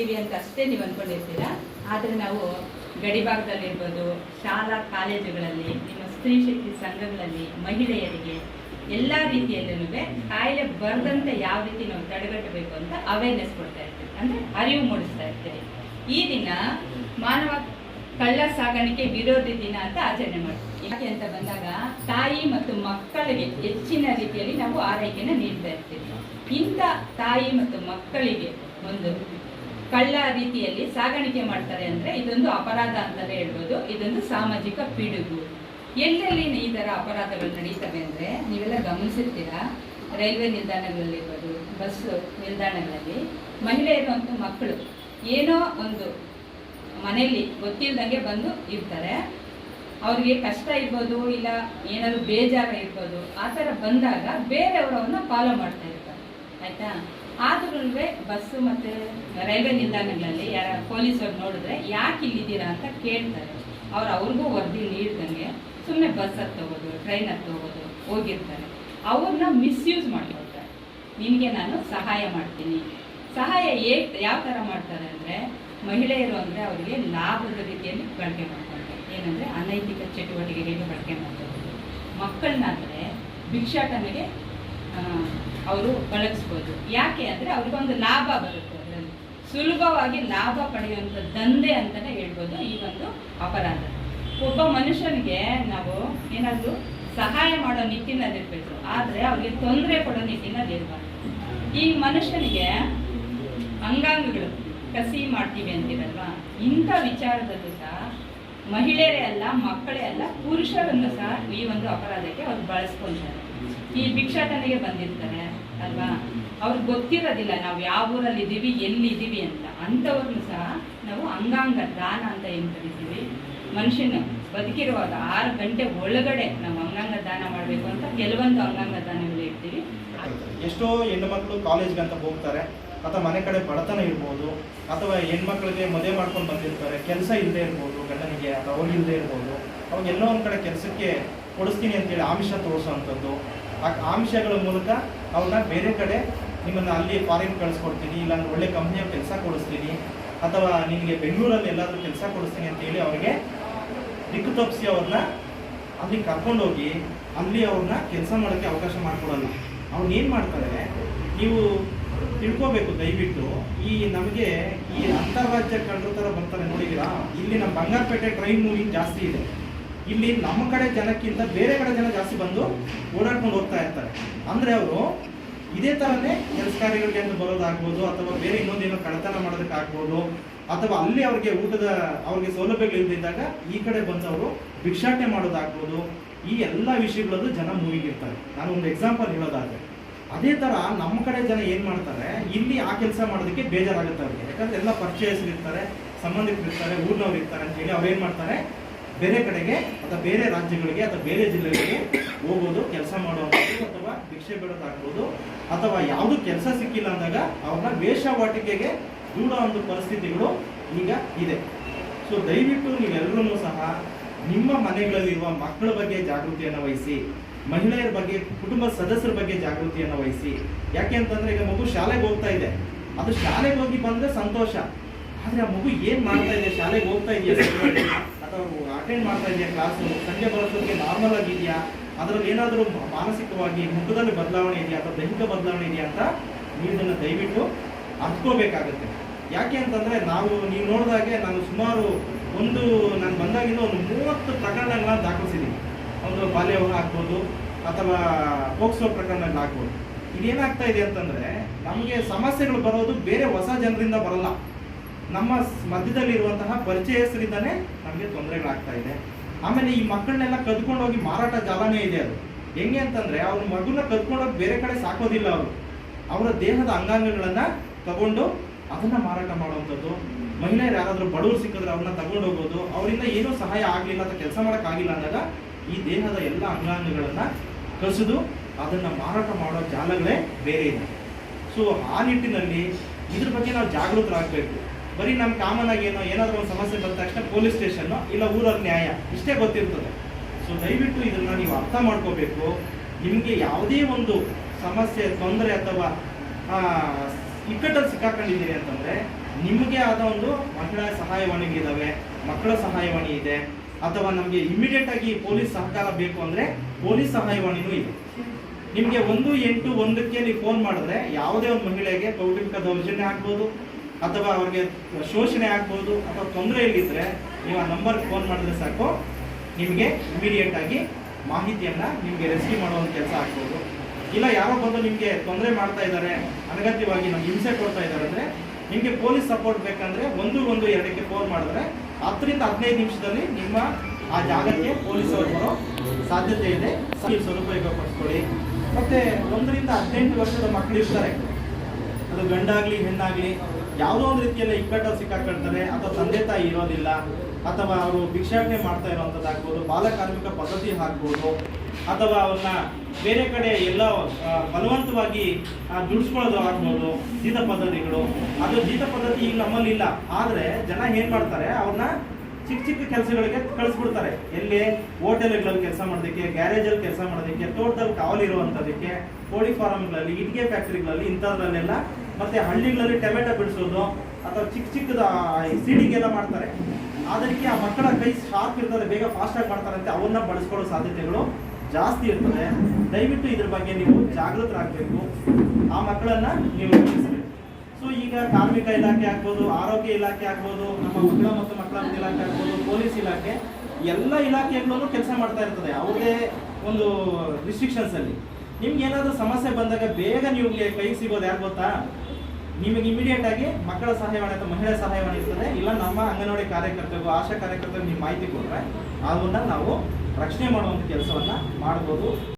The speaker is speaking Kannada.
ಕೊಡ್ತೀವಿ ಅಂತ ಅಷ್ಟೇ ನೀವು ಅಂದ್ಕೊಂಡಿರ್ತೀರ ಆದರೆ ನಾವು ಗಡಿಭಾಗದಲ್ಲಿರ್ಬೋದು, ಶಾಲಾ ಕಾಲೇಜುಗಳಲ್ಲಿ, ನಿಮ್ಮ ಸ್ತ್ರೀ ಶಕ್ತಿ ಸಂಘಗಳಲ್ಲಿ, ಮಹಿಳೆಯರಿಗೆ ಎಲ್ಲ ರೀತಿಯಲ್ಲೂ ಕಾಯಿಲೆ ಬರದಂತೆ ಯಾವ ರೀತಿ ನಾವು ತಡೆಗಟ್ಟಬೇಕು ಅಂತ ಅವೇರ್ನೆಸ್ ಕೊಡ್ತಾ ಇರ್ತೀವಿ. ಅಂದರೆ ಅರಿವು ಮೂಡಿಸ್ತಾ ಇರ್ತೀವಿ. ಈ ದಿನ ಮಾನವ ಕಳ್ಳ ಸಾಗಾಣಿಕೆ ವಿರೋಧಿ ದಿನ ಅಂತ ಆಚರಣೆ ಮಾಡ್ತೀವಿ. ಯಾಕೆ ಅಂತ ಬಂದಾಗ ತಾಯಿ ಮತ್ತು ಮಕ್ಕಳಿಗೆ ಹೆಚ್ಚಿನ ರೀತಿಯಲ್ಲಿ ನಾವು ಆರೈಕೆನ ನೀಡ್ತಾ ಇರ್ತೀವಿ. ಇಂಥ ತಾಯಿ ಮತ್ತು ಮಕ್ಕಳಿಗೆ ಒಂದು ಕಳ್ಳ ರೀತಿಯಲ್ಲಿ ಸಾಗಾಣಿಕೆ ಮಾಡ್ತಾರೆ ಅಂದರೆ ಇದೊಂದು ಅಪರಾಧ ಅಂತಲೇ ಹೇಳ್ಬೋದು. ಇದೊಂದು ಸಾಮಾಜಿಕ ಪಿಡುಗು. ಎಲ್ಲೆಲ್ಲಿ ಈ ಥರ ಅಪರಾಧಗಳು ನಡೀತವೆ ಅಂದರೆ ನೀವೆಲ್ಲ ಗಮನಿಸಿರ್ತೀರಾ? ರೈಲ್ವೆ ನಿಲ್ದಾಣಗಳಲ್ಲಿರ್ಬೋದು, ಬಸ್ ನಿಲ್ದಾಣಗಳಲ್ಲಿ ಮಹಿಳೆಯರು ಮಕ್ಕಳು ಏನೋ ಒಂದು ಮನೆಯಲ್ಲಿ ಗೊತ್ತಿಲ್ಲದಂಗೆ ಬಂದು ಇರ್ತಾರೆ. ಅವ್ರಿಗೆ ಕಷ್ಟ ಇರ್ಬೋದು ಇಲ್ಲ ಏನಾದ್ರು ಬೇಜಾರ ಇರ್ಬೋದು, ಆ ಥರ ಬಂದಾಗ ಬೇರೆಯವರು ಅವ್ರನ್ನ ಫಾಲೋ ಮಾಡ್ತಾ ಇರ್ತಾರೆ. ಆಯ್ತಾ? ಆದ್ರೂ ಬಸ್ಸು ಮತ್ತು ರೈಲ್ವೆ ನಿಲ್ದಾಣಗಳಲ್ಲಿ, ಯಾರ ಪೊಲೀಸರು ನೋಡಿದ್ರೆ ಯಾಕೆ ಇಲ್ಲಿದ್ದೀರಾ ಅಂತ ಕೇಳ್ತಾರೆ. ಅವ್ರು ಅವ್ರಿಗೂ ವರದಿ ನೀಡ್ದಂಗೆ ಸುಮ್ಮನೆ ಬಸ್ ಹತ್ತು ಹೋಗೋದು ಟ್ರೈನ್ ಹತ್ತೋಗೋದು ಹೋಗಿರ್ತಾರೆ. ಅವ್ರನ್ನ ಮಿಸ್ಯೂಸ್ ಮಾಡ್ಕೊಳ್ತಾರೆ. ನಿಮಗೆ ನಾನು ಸಹಾಯ ಮಾಡ್ತೀನಿ. ಸಹಾಯ ಏಕ್ ಯಾವ ಥರ ಮಾಡ್ತಾರೆ ಅಂದರೆ, ಮಹಿಳೆಯರು ಅಂದರೆ ಅವರಿಗೆ ಲಾಭದ ರೀತಿಯಲ್ಲಿ ಬಳಕೆ ಮಾಡ್ತಾರೆ ಏನಂದರೆ ಅನೈತಿಕ ಚಟುವಟಿಕೆಗಳಿಗೆ ಬಳಕೆ ಮಾಡ್ತಾರೆ ಮಕ್ಕಳನ್ನಾದರೆ ಭಿಕ್ಷಾಟನೆಗೆ ಅವರು ಬಳಸ್ಬೋದು. ಯಾಕೆ ಅಂದರೆ ಅವ್ರಿಗೊಂದು ಲಾಭ ಬರುತ್ತೆ ಅದರಲ್ಲಿ. ಸುಲಭವಾಗಿ ಲಾಭ ಪಡೆಯುವಂಥ ದಂಧೆ ಅಂತಲೇ ಹೇಳ್ಬೋದು ಈ ಒಂದು ಅಪರಾಧ. ಒಬ್ಬ ಮನುಷ್ಯನಿಗೆ ನಾವು ಏನಾದರೂ ಸಹಾಯ ಮಾಡೋ ನಿಟ್ಟಿನಲ್ಲಿರ್ಬೇಕು ಆದರೆ ಅವ್ರಿಗೆ ತೊಂದರೆ ಕೊಡೋ ನಿಟ್ಟಿನಲ್ಲಿರಬಾರ್ದು ಈ ಮನುಷ್ಯನಿಗೆ ಅಂಗಾಂಗಗಳು ಕಸಿ ಮಾಡ್ತೀವಿ ಅಂತೀರಲ್ವಾ? ಇಂಥ ವಿಚಾರದಲ್ಲಿ ಸಹ ಮಹಿಳೆಯರೇ ಅಲ್ಲ, ಮಕ್ಕಳೇ ಅಲ್ಲ, ಪುರುಷರನ್ನು ಸಹ ಈ ಒಂದು ಅಪರಾಧಕ್ಕೆ ಅವ್ರು ಬಳಸ್ಕೊಳ್ತಾರೆ ಈ ಭಿಕ್ಷಾಟನೆಗೆ ಬಂದಿರ್ತಾರೆ, ಅಲ್ವಾ? ಅವ್ರಿಗೆ ಗೊತ್ತಿರೋದಿಲ್ಲ, ನಾವು ಯಾವ ಊರಲ್ಲಿ ಇದ್ದೀವಿ ಎಲ್ಲಿದ್ದೀವಿ ಅಂತ. ಅಂಥವ್ರನ್ನು ಸಹ ನಾವು ಅಂಗಾಂಗ ದಾನ ಅಂತ ಏನು ಕರಿತೀವಿ? ಮನುಷ್ಯನ ಬದುಕಿರುವಾಗ ಆರು ಗಂಟೆ ಒಳಗಡೆ ನಾವು ಅಂಗಾಂಗ ದಾನ ಮಾಡಬೇಕು ಅಂತ ಕೆಲವೊಂದು ಅಂಗಾಂಗ ದಾನಗಳು ಇರ್ತೀವಿ ಎಷ್ಟೋ ಹೆಣ್ಣು ಮಕ್ಕಳು ಕಾಲೇಜ್ಗೆ ಅಂತ ಹೋಗ್ತಾರೆ. ಅಥವಾ ಮನೆ ಕಡೆ ಬಡತನ ಇರ್ಬೋದು, ಅಥವಾ ಹೆಣ್ಮಕ್ಳಿಗೆ ಮದುವೆ ಮಾಡ್ಕೊಂಡು ಬಂದಿರ್ತಾರೆ, ಕೆಲಸ ಇಲ್ಲದೆ ಇರ್ಬೋದು, ಗಂಡನಿಗೆ ಅಥವಾ ಇಲ್ಲದೆ ಇರ್ಬೋದು ಅವಾಗ ಎಲ್ಲೋ ಒಂದು ಕಡೆ ಕೆಲಸಕ್ಕೆ ಕೊಡಿಸ್ತೀನಿ ಅಂತೇಳಿ ಆಮಿಷ ತೋರಿಸೋವಂಥದ್ದು ಆ ಆಮಿಷಗಳ ಮೂಲಕ ಅವ್ರನ್ನ ಬೇರೆ ಕಡೆ ನಿಮ್ಮನ್ನು ಅಲ್ಲಿ ಫಾರಿನ್ ಕಳಿಸ್ಕೊಡ್ತೀನಿ, ಇಲ್ಲಾಂದ್ರೆ ಒಳ್ಳೆ ಕಂಪ್ನಿಯ ಕೆಲಸ ಕೊಡಿಸ್ತೀನಿ, ಅಥವಾ ನಿಮಗೆ ಬೆಂಗಳೂರಲ್ಲಿ ಎಲ್ಲಾದರೂ ಕೆಲಸ ಕೊಡಿಸ್ತೀನಿ ಅಂತೇಳಿ ಅವ್ರಿಗೆ ದಿಕ್ಕು ತಪ್ಪಿಸಿ ಅವ್ರನ್ನ ಅಲ್ಲಿ ಕರ್ಕೊಂಡೋಗಿ ಅಲ್ಲಿ ಅವ್ರನ್ನ ಕೆಲಸ ಮಾಡೋಕ್ಕೆ ಅವಕಾಶ ಮಾಡಿಕೊಡೋಲ್ಲ ಅವ್ನು ಏನು ಮಾಡ್ತಾರೆ, ನೀವು ತಿಳ್ಕೋಬೇಕು ದಯವಿಟ್ಟು. ಈ ನಮಗೆ ಈ ಅಂತಾರಾಜ್ಯ ಕಳ್ಳರ ಥರ ಬರ್ತಾರೆ, ನೋಡಿದ್ದೀರಾ? ಇಲ್ಲಿ ನಮ್ಮ ಬಂಗಾರಪೇಟೆ ಟ್ರೈನ್ ಮೂವಿಂಗ್ ಜಾಸ್ತಿ ಇದೆ. ಇಲ್ಲಿ ನಮ್ಮ ಕಡೆ ಜನಕ್ಕಿಂತ ಬೇರೆ ಕಡೆ ಜನ ಜಾಸ್ತಿ ಬಂದು ಓಡಾಡ್ಕೊಂಡು ಹೋಗ್ತಾ ಇರ್ತಾರೆ. ಅಂದರೆ ಅವರು ಇದೇ ಥರನೇ ಕೆಲಸ ಕಾರ್ಯಗಳಿಗೆ ಅಂತ ಬರೋದಾಗ್ಬೋದು, ಅಥವಾ ಬೇರೆ ಇನ್ನೊಂದೇನೋ ಕಳ್ಳತನ ಮಾಡೋದಕ್ಕಾಗ್ಬೋದು, ಅಥವಾ ಅಲ್ಲಿ ಅವ್ರಿಗೆ ಊಟದ, ಅವ್ರಿಗೆ ಸೌಲಭ್ಯಗಳು ಇಲ್ಲದಿದ್ದಾಗ ಈ ಕಡೆ ಬಂದವರು ಭಿಕ್ಷಾಟನೆ ಮಾಡೋದಾಗ್ಬೋದು. ಈ ಎಲ್ಲ ವಿಷಯಗಳಲ್ಲೂ ಜನ ಮೂವಿಗೆ ಇರ್ತಾರೆ. ನಾನು ಒಂದು ಎಕ್ಸಾಂಪಲ್ ಹೇಳೋದಾದ್ರೆ ಅದೇ ತರ ನಮ್ಮ ಕಡೆ ಜನ ಏನು ಮಾಡ್ತಾರೆ, ಇಲ್ಲಿ ಆ ಕೆಲಸ ಮಾಡೋದಕ್ಕೆ ಬೇಜಾರಾಗುತ್ತೆ ಅವ್ರಿಗೆ. ಯಾಕಂದ್ರೆ ಎಲ್ಲ ಪರಿಚಯಸ್ರು ಇರ್ತಾರೆ, ಸಂಬಂಧಿಕರು ಇರ್ತಾರೆ, ಊರ್ನವ್ರು ಇರ್ತಾರೆ ಅಂತ ಹೇಳಿ ಅವ್ರು ಮಾಡ್ತಾರೆ, ಬೇರೆ ಕಡೆಗೆ ಅಥವಾ ಬೇರೆ ರಾಜ್ಯಗಳಿಗೆ ಅಥವಾ ಬೇರೆ ಜಿಲ್ಲೆಗಳಿಗೆ ಹೋಗೋದು, ಕೆಲಸ ಮಾಡೋದು ಅಥವಾ ಭಿಕ್ಷೆ ಬಿಡೋದಾಗ್ಬೋದು, ಅಥವಾ ಯಾವುದು ಕೆಲಸ ಸಿಕ್ಕಿಲ್ಲ ಅಂದಾಗ ಅವ್ರನ್ನ ವೇಷವಾಟಿಕೆಗೆ ದೂಡೋ ಒಂದು ಪರಿಸ್ಥಿತಿಗಳು ಈಗ ಇದೆ. ಸೊ ದಯವಿಟ್ಟು ನೀವೆಲ್ಲರೂ ಸಹ ನಿಮ್ಮ ಮನೆಗಳಲ್ಲಿರುವ ಮಕ್ಕಳ ಬಗ್ಗೆ ಜಾಗೃತಿಯನ್ನು ವಹಿಸಿ. ಮಹಿಳೆಯರ ಬಗ್ಗೆ ಕುಟುಂಬ ಸದಸ್ಯರ ಬಗ್ಗೆ ಜಾಗೃತಿಯನ್ನು ವಹಿಸಿ. ಯಾಕೆ ಅಂತಂದ್ರೆ ಈಗ ಮಗು ಶಾಲೆಗೆ ಹೋಗ್ತಾ ಇದೆ. ಅದು ಶಾಲೆಗೆ ಹೋಗಿ ಬಂದ್ರೆ ಸಂತೋಷ. ಆದ್ರೆ ಆ ಮಗು ಏನ್ ಮಾಡ್ತಾ ಇದೆ? ಶಾಲೆಗೆ ಹೋಗ್ತಾ ಇದೆಯಾ? ಅಥವಾ ಅಟೆಂಡ್ ಮಾಡ್ತಾ ಇದೆಯಾ ಕ್ಲಾಸ್ ಸಂಜೆ ಬರೋದಕ್ಕೆ ನಾರ್ಮಲ್ ಆಗಿದೆಯಾ ಅದರಲ್ಲಿ ಏನಾದರೂ ಮಾನಸಿಕವಾಗಿ ಮುಖದಲ್ಲಿ ಬದಲಾವಣೆ ಇದೆಯಾ ಅಥವಾ ದೈಹಿಕ ಬದಲಾವಣೆ ಇದೆಯಾ ಅಂತ ನೀವು ಇದನ್ನ ದಯವಿಟ್ಟು ಅರ್ಥಕೋಬೇಕಾಗುತ್ತೆ ಯಾಕೆ ಅಂತಂದ್ರೆ ನಾವು, ನೀವು ನೋಡಿದಾಗೆ ನಾನು ಸುಮಾರು ಒಂದು, ನಾನು ಬಂದಾಗಿಂದ ಒಂದು ಮೂವತ್ತು ಪ್ರಕರಣಗಳನ್ನ ದಾಖಲಿಸಿದ್ದೀನಿ ಒಂದು ಬಾಲ್ಯ ಆಗ್ಬೋದು ಅಥವಾ ಪೋಕ್ಸೋ ಪ್ರಕರಣದಲ್ಲಿ ಆಗ್ಬೋದು ಇದೇನಾಗ್ತಾ ಇದೆ ಅಂತಂದ್ರೆ, ನಮಗೆ ಸಮಸ್ಯೆಗಳು ಬರೋದು ಬೇರೆ ಹೊಸ ಜನರಿಂದ ಬರಲ್ಲ. ನಮ್ಮ ಮಧ್ಯದಲ್ಲಿರುವಂತಹ ಪರಿಚಯಸ್ಥರಿಂದಾನೇ ನಮಗೆ ತೊಂದರೆಗಳಾಗ್ತಾ ಇದೆ. ಆಮೇಲೆ ಈ ಮಕ್ಕಳನ್ನೆಲ್ಲ ಕದ್ಕೊಂಡು ಹೋಗಿ ಮಾರಾಟ ಜಾಲನೇ ಇದೆ ಅದು. ಹೆಂಗೆ ಅಂತಂದ್ರೆ, ಅವ್ರ ಮಗುನ ಕದ್ಕೊಂಡೋಗಿ ಬೇರೆ ಕಡೆ ಸಾಕೋದಿಲ್ಲ ಅವರು. ಅವರ ದೇಹದ ಅಂಗಾಂಗಗಳನ್ನ ತಗೊಂಡು ಅದನ್ನ ಮಾರಾಟ ಮಾಡುವಂಥದ್ದು. ಮಹಿಳೆಯರು ಯಾರಾದರೂ ಬಡವರು ಸಿಕ್ಕಿದ್ರೆ ಅವ್ರನ್ನ ತಗೊಂಡು ಹೋಗೋದು ಅವರಿಂದ ಏನೂ ಸಹಾಯ ಆಗಲಿಲ್ಲ ಅಥವಾ ಕೆಲಸ ಮಾಡೋಕ್ಕಾಗಿಲ್ಲ ಅಂದಾಗ ಈ ದೇಹದ ಎಲ್ಲ ಅಂಗಾಂಗಗಳನ್ನು ಕಸಿದು ಅದನ್ನ ಮಾರಾಟ ಮಾಡೋ ಜಾಲಗಳೇ ಬೇರೆ ಇದೆ. ಸೊ ಆ ನಿಟ್ಟಿನಲ್ಲಿ ಇದ್ರ ಬಗ್ಗೆ ನಾವು ಜಾಗೃತರಾಗಬೇಕು. ಬರೀ ನಮ್ಮ ಕಾಮನ್ ಆಗಿ ಏನೋ ಏನಾದರೂ ಒಂದು ಸಮಸ್ಯೆ ಬಂದ ತಕ್ಷಣ ಪೊಲೀಸ್ ಸ್ಟೇಷನ್ ಇಲ್ಲ ಊರವ್ರ ನ್ಯಾಯ, ಇಷ್ಟೇ ಗೊತ್ತಿರ್ತದೆ. ಸೊ ದಯವಿಟ್ಟು ಇದನ್ನ ನೀವು ಅರ್ಥ ಮಾಡ್ಕೋಬೇಕು. ನಿಮಗೆ ಯಾವುದೇ ಒಂದು ಸಮಸ್ಯೆ, ತೊಂದರೆ ಅಥವಾ ಇಕ್ಕಟ್ಟಲ್ಲಿ ಸಿಕ್ಕಾಕೊಂಡಿದ್ದೀರಿ ಅಂತಂದ್ರೆ ನಿಮಗೆ ಆದ ಒಂದು ಮಹಿಳಾ ಸಹಾಯವಾಣಿಗಳಿದ್ದಾವೆ ಮಕ್ಕಳ ಸಹಾಯವಾಣಿ ಇದೆ. ಅಥವಾ ನಮಗೆ ಇಮಿಡಿಯೇಟ್ ಆಗಿ ಪೊಲೀಸ್ ಸಹಕಾರ ಬೇಕು ಅಂದ್ರೆ ಪೊಲೀಸ್ ಸಹಾಯವಾಣಿನೂ ಇದೆ. ನಿಮಗೆ ಒಂದು ಎಂಟು ಒಂದಕ್ಕೆ ನೀವು ಫೋನ್ ಮಾಡಿದ್ರೆ ಯಾವುದೇ ಒಂದು ಮಹಿಳೆಗೆ ಕೌಟುಂಬಿಕ ದೌರ್ಜನ್ಯ ಆಗ್ಬೋದು, ಅಥವಾ ಅವ್ರಿಗೆ ಶೋಷಣೆ ಆಗ್ಬೋದು, ಅಥವಾ ತೊಂದರೆ ಇಲ್ಲಿದ್ರೆ ನೀವು ಆ ನಂಬರ್ಗೆ ಫೋನ್ ಮಾಡಿದ್ರೆ ಸಾಕು. ನಿಮಗೆ ಇಮಿಡಿಯೇಟ್ ಆಗಿ ಮಾಹಿತಿಯನ್ನ ನಿಮಗೆ ರೆಸ್ಕ್ಯೂ ಮಾಡುವಂಥ ಕೆಲಸ ಆಗ್ಬೋದು. ಇಲ್ಲ, ಯಾರೋ ಬಂದು ನಿಮಗೆ ತೊಂದರೆ ಮಾಡ್ತಾ ಇದ್ದಾರೆ ಅನಗತ್ಯವಾಗಿ ನಮ್ಗೆ ಹಿಂಸೆ ಕೊಡ್ತಾ ಇದ್ದಾರೆ ಅಂದ್ರೆ ನಿಮಗೆ ಪೊಲೀಸ್ ಸಪೋರ್ಟ್ ಬೇಕಂದ್ರೆ ಒಂದು ಒಂದು ಎರಡಕ್ಕೆ ಫೋನ್ ಮಾಡಿದ್ರೆ ಹತ್ತರಿಂದ ಹದಿನೈದು ನಿಮಿಷದಲ್ಲಿ ನಿಮ್ಮ ಆ ಜಾಗಕ್ಕೆ ಪೊಲೀಸರು ಬರೋ ಸಾಧ್ಯತೆ ಇದೆ. ಸದುಪಯೋಗ ಪಡಿಸ್ಕೊಳ್ಳಿ ಮತ್ತೆ ಒಂದರಿಂದ ಹದಿನೆಂಟು ವರ್ಷದ ಮಕ್ಕಳು ಇರ್ತಾರೆ. ಅದು ಗಂಡಾಗ್ಲಿ, ಹೆಣ್ಣಾಗ್ಲಿ, ಯಾವುದೋ ಒಂದು ರೀತಿಯಲ್ಲಿ ಇಕ್ಕಟ್ಟು ಸಿಕ್ಕಾಕೊಳ್ತಾರೆ ಅಥವಾ ತಂದೆ ತಾಯಿ ಇರೋದಿಲ್ಲ. ಅಥವಾ ಅವರು ಭಿಕ್ಷಾಟನೆ ಮಾಡ್ತಾ ಇರೋವಂಥದ್ದಾಗ್ಬೋದು, ಬಾಲಕಾರ್ಮಿಕ ಪದ್ಧತಿ ಹಾಕ್ಬೋದು, ಅಥವಾ ಅವ್ರನ್ನ ಬೇರೆ ಕಡೆ ಎಲ್ಲ ಬಲವಂತವಾಗಿ ದುಡಿಸ್ಕೊಳ್ಳೋದು ಆಗ್ಬೋದು ಜೀತ ಪದ್ಧತಿಗಳು. ಅದು ಜೀತ ಪದ್ಧತಿ ಈಗ ನಮ್ಮಲ್ಲಿ ಇಲ್ಲ. ಆದರೆ ಜನ ಏನು ಮಾಡ್ತಾರೆ ಅವ್ರನ್ನ ಚಿಕ್ಕ ಚಿಕ್ಕ ಕೆಲಸಗಳಿಗೆ ಕಳಿಸ್ಬಿಡ್ತಾರೆ. ಎಲ್ಲಿ ಹೋಟೆಲ್ಗಳಲ್ಲಿ ಕೆಲಸ ಮಾಡೋದಕ್ಕೆ, ಗ್ಯಾರೇಜಲ್ಲಿ ಕೆಲಸ ಮಾಡೋದಕ್ಕೆ, ತೋಟದಲ್ಲಿ ಕಾವಲಿರುವಂಥದ್ದಕ್ಕೆ ಕೋಳಿ ಫಾರ್ಮ್ಗಳಲ್ಲಿ ಇಟ್ಟಿಗೆ ಫ್ಯಾಕ್ಟ್ರಿಗಳಲ್ಲಿ, ಇಂಥದ್ರಲ್ಲೆಲ್ಲ ಮತ್ತೆ ಹಳ್ಳಿಗಳಲ್ಲಿ ಟೊಮೆಟೊ ಬಿಡಿಸೋದು, ಅಥವಾ ಚಿಕ್ಕ ಚಿಕ್ಕದ ಸೀಡಿಂಗ್ ಎಲ್ಲ ಮಾಡ್ತಾರೆ. ಅದಕ್ಕೆ ಆ ಮಕ್ಕಳ ಕೈ ಶಾರ್ಪ್ ಇರ್ತಾರೆ ಬೇಗ ಫಾಸ್ಟಾಗಿ ಮಾಡ್ತಾರೆ ಅಂತ ಅವನ್ನ ಬಳಸ್ಕೊಳ್ಳೋ ಸಾಧ್ಯತೆಗಳು ಜಾಸ್ತಿ ಇರ್ತದೆ. ದಯವಿಟ್ಟು ಇದ್ರ ಬಗ್ಗೆ ನೀವು ಜಾಗೃತರಾಗಬೇಕು ಆ ಮಕ್ಕಳನ್ನ ನೀವು ಸೊ ಈಗ ಕಾರ್ಮಿಕ ಇಲಾಖೆ ಆಗ್ಬೋದು, ಆರೋಗ್ಯ ಇಲಾಖೆ ಆಗ್ಬೋದು, ನಮ್ಮ ಮಕ್ಕಳ ಮತ್ತು ಮಕ್ಕಳ ಇಲಾಖೆ ಆಗ್ಬೋದು, ಪೊಲೀಸ್ ಇಲಾಖೆ, ಎಲ್ಲ ಇಲಾಖೆಗಳಲ್ಲೂ ಕೆಲಸ ಮಾಡ್ತಾ ಇರ್ತದೆ. ಯಾವುದೇ ಒಂದು ರಿಸ್ಟ್ರಿಕ್ಷನ್ಸ್ ಅಲ್ಲಿ. ನಿಮ್ಗೆ ಏನಾದರೂ ಸಮಸ್ಯೆ ಬಂದಾಗ ಬೇಗ ನಿಮಗೆ ಕೈ ಸಿಗೋದು ಯಾರು ಗೊತ್ತಾ? ನಿಮಗೆ ಇಮಿಡಿಯೇಟ್ ಆಗಿ ಮಕ್ಕಳ ಸಹಾಯವಾಣಿ ಅಥವಾ ಮಹಿಳಾ ಸಹಾಯವಾಣಿ ಇರ್ತದೆ. ಇಲ್ಲ ನಮ್ಮ ಅಂಗನವಾಡಿ ಕಾರ್ಯಕರ್ತರು ಆಶಾ ಕಾರ್ಯಕರ್ತರು ನೀವು ಮಾಹಿತಿ ಕೊಟ್ಟರೆ ಅದನ್ನು ನಾವು ರಕ್ಷಣೆ ಮಾಡುವಂಥ ಕೆಲಸವನ್ನು ಮಾಡ್ಬೋದು.